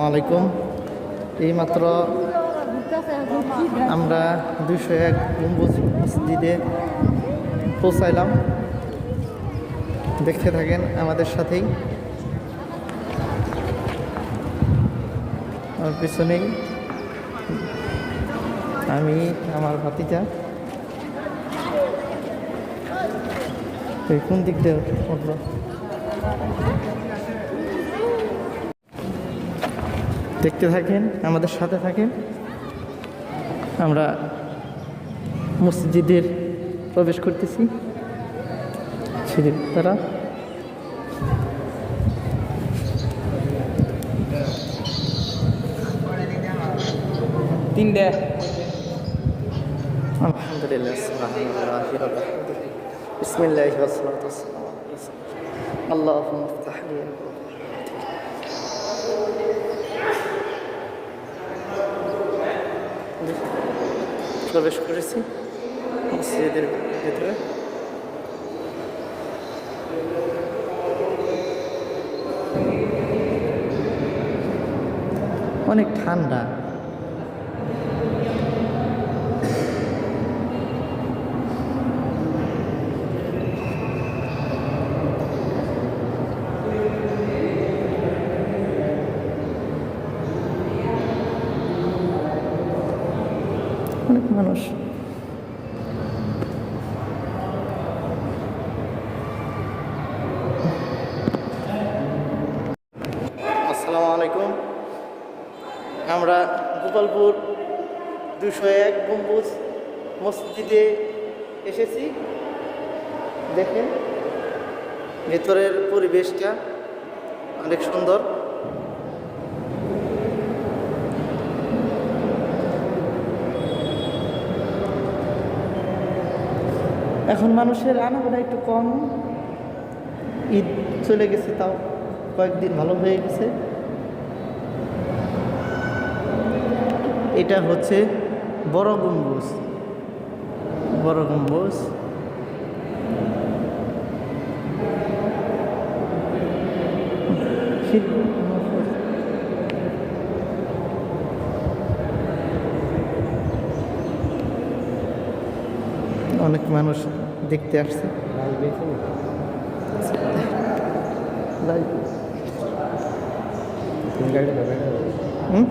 আলাইকুম এইমাত্র আমরা দুশো এক গম্বুজ মসজিদে পৌঁছাইলাম। দেখতে থাকেন আমাদের সাথেই। আমার পিছনেই আমি, আমার এই কোন দিক দিয়ে দেখতে থাকেন, আমাদের সাথে থাকেন। আমরা মসজিদের প্রবেশ করতেছি। সিঁড়ির দ্বারা তিনটে। আলহামদুলিল্লাহ বিসমিল্লাহি ওয়া প্রবেশ করেছি। মসজিদের ভিতরে। অনেক ঠান্ডা। মানুষ। আসসালামু আলাইকুম। আমরা গোপালপুর দুশো এক গম্বুজ মসজিদে এসেছি। দেখেন, ভেতরের পরিবেশটা অনেক সুন্দর। এখন মানুষের আনাগোনা একটু কম। ঈদ চলে গেছে তাও কয়েকদিন ভালো হয়ে গেছে। এটা হচ্ছে বড় গম্বুজ। বড় গম্বুজ। অনেক মানুষ দেখতে আসছে। হুম?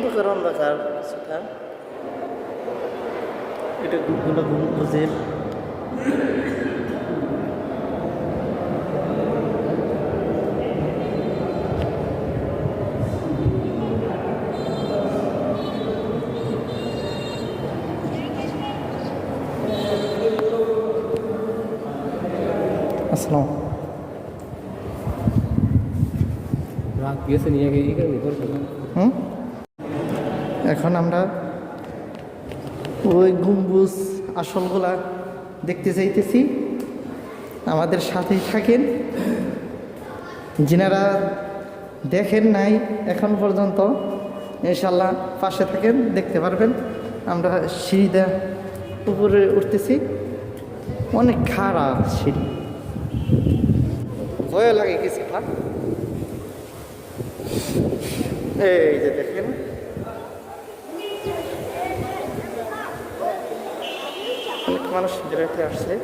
অন্ধকার অন্ধকার কিছুটা এটা গুলো গম্বুজের আসসালাম রাত গেছে নিয়ে গিয়ে এখানে নিকট করলাম হুম? এখন আমরা ওই গম্বুজ আসলগুলা দেখতে চাইতেছি। আমাদের সাথেই থাকেন। যিনারা দেখেন নাই এখন পর্যন্ত ইনশাল্লাহ পাশে থাকেন, দেখতে পারবেন। আমরা সিঁড়িটা উপরে উঠতেছি। অনেক খারাপ সিঁড়ি। ভয় লাগে কিছু এই যে দেখেন। মানুষ বেরোতে আসছে।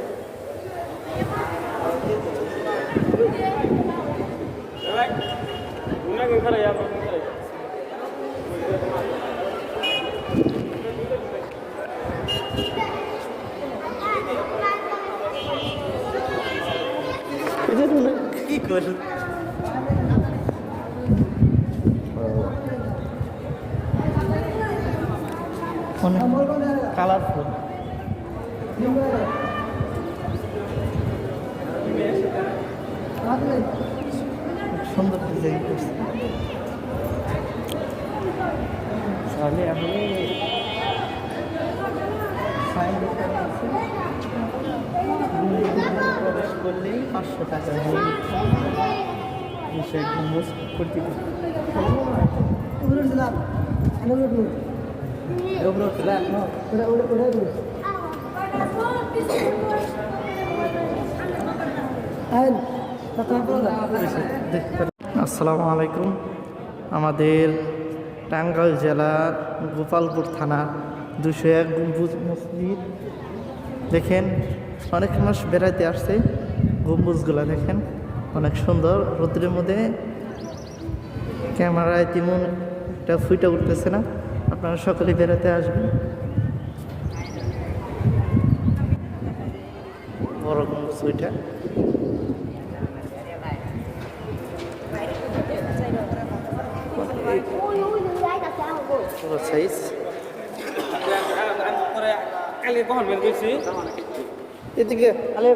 কি অনেক কালারফুল সুন্দর ডিজাইন করছে তাহলে এখন প্রবেশ করলেই পাঁচশো টাকা বিষয় গম্বুজ কর্তৃপক্ষ আসসালামু আলাইকুম। আমাদের টাঙ্গাইল জেলার গোপালপুর থানার দুশো এক গম্বুজ মসজিদ। দেখেন, অনেক মানুষ বেড়াইতে আসছে গম্বুজগুলো, দেখেন। অনেক সুন্দর। রোদ্রের মধ্যে ক্যামেরায় তেমন একটা ফুইটা উঠতেছে না। আপনারা সকলে বেড়াতে আসবেন। বড় গম্বুজ ওইটা। সাইজ এদিকে আলে